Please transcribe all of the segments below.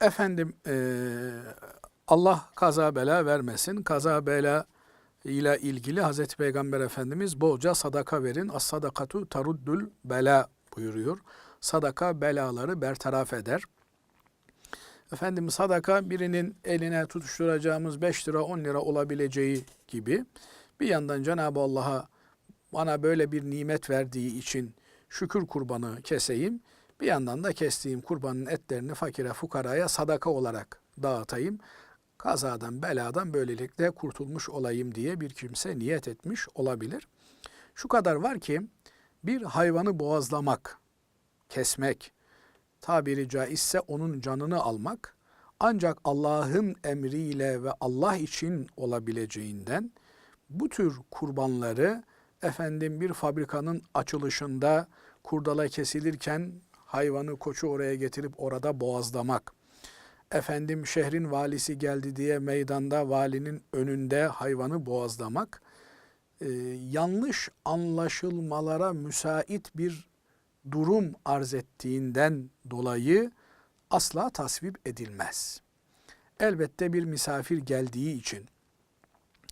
Efendim eee, Allah kaza bela vermesin. Kaza bela ile ilgili Hazreti Peygamber Efendimiz bolca sadaka verin. As sadakatu taruddul bela buyuruyor. Sadaka belaları bertaraf eder. Efendim sadaka birinin eline tutuşturacağımız 5 lira 10 lira olabileceği gibi bir yandan Cenab-ı Allah'a bana böyle bir nimet verdiği için şükür kurbanı keseyim. Bir yandan da kestiğim kurbanın etlerini fakire fukaraya sadaka olarak dağıtayım. Kazadan beladan böylelikle kurtulmuş olayım diye bir kimse niyet etmiş olabilir. Şu kadar var ki bir hayvanı boğazlamak, kesmek, tabiri caizse onun canını almak ancak Allah'ın emriyle ve Allah için olabileceğinden bu tür kurbanları efendim bir fabrikanın açılışında kurdala kesilirken hayvanı koçu oraya getirip orada boğazlamak. Efendim şehrin valisi geldi diye meydanda valinin önünde hayvanı boğazlamak e, yanlış anlaşılmalara müsait bir durum arz ettiğinden dolayı asla tasvip edilmez. Elbette bir misafir geldiği için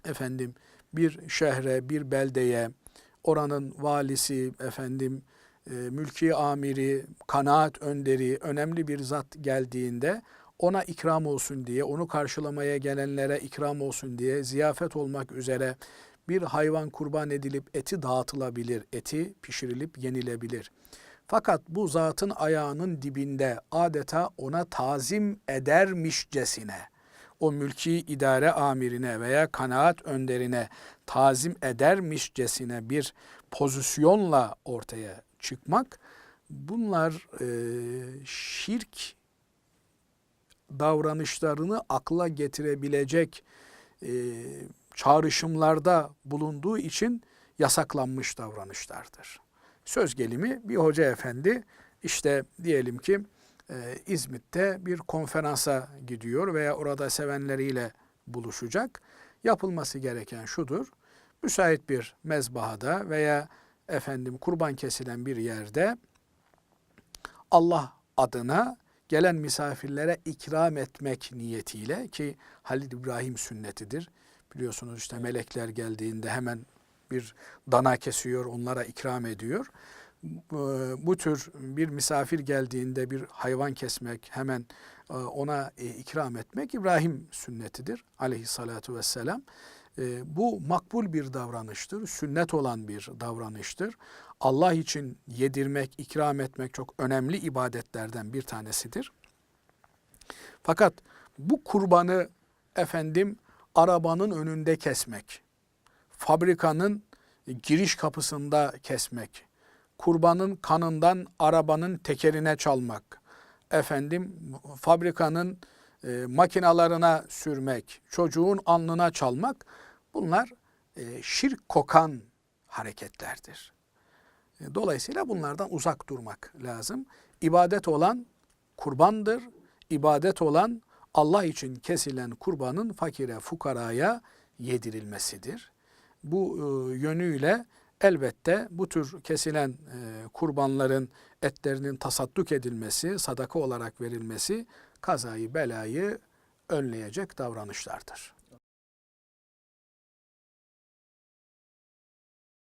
efendim bir şehre, bir beldeye, oranın valisi, efendim e, mülki amiri, kanaat önderi, önemli bir zat geldiğinde ona ikram olsun diye, onu karşılamaya gelenlere ikram olsun diye ziyafet olmak üzere bir hayvan kurban edilip eti dağıtılabilir, eti pişirilip yenilebilir. Fakat bu zatın ayağının dibinde adeta ona tazim edermişcesine, o mülki idare amirine veya kanaat önderine tazim edermişcesine bir pozisyonla ortaya çıkmak, bunlar e, şirk davranışlarını akla getirebilecek e, çağrışımlarda bulunduğu için yasaklanmış davranışlardır. Söz gelimi bir hoca efendi işte diyelim ki e, İzmit'te bir konferansa gidiyor veya orada sevenleriyle buluşacak. Yapılması gereken şudur. Müsait bir mezbahada veya efendim kurban kesilen bir yerde Allah adına gelen misafirlere ikram etmek niyetiyle ki Halid İbrahim sünnetidir. Biliyorsunuz işte melekler geldiğinde hemen bir dana kesiyor, onlara ikram ediyor. Bu, tür bir misafir geldiğinde bir hayvan kesmek, hemen e, ona e, ikram etmek İbrahim sünnetidir aleyhissalatu vesselam. E, Bu makbul bir davranıştır, sünnet olan bir davranıştır. Allah için yedirmek, ikram etmek çok önemli ibadetlerden bir tanesidir. Fakat bu kurbanı efendim arabanın önünde kesmek, fabrikanın giriş kapısında kesmek, kurbanın kanından arabanın tekerine çalmak, efendim fabrikanın e, makinalarına sürmek, çocuğun alnına çalmak bunlar e, şirk kokan hareketlerdir. E, Dolayısıyla bunlardan uzak durmak lazım. İbadet olan kurbandır. İbadet olan Allah için kesilen kurbanın fakire, fukaraya yedirilmesidir. Bu e, yönüyle elbette bu tür kesilen e, kurbanların etlerinin tasadduk edilmesi, sadaka olarak verilmesi kazayı belayı önleyecek davranışlardır.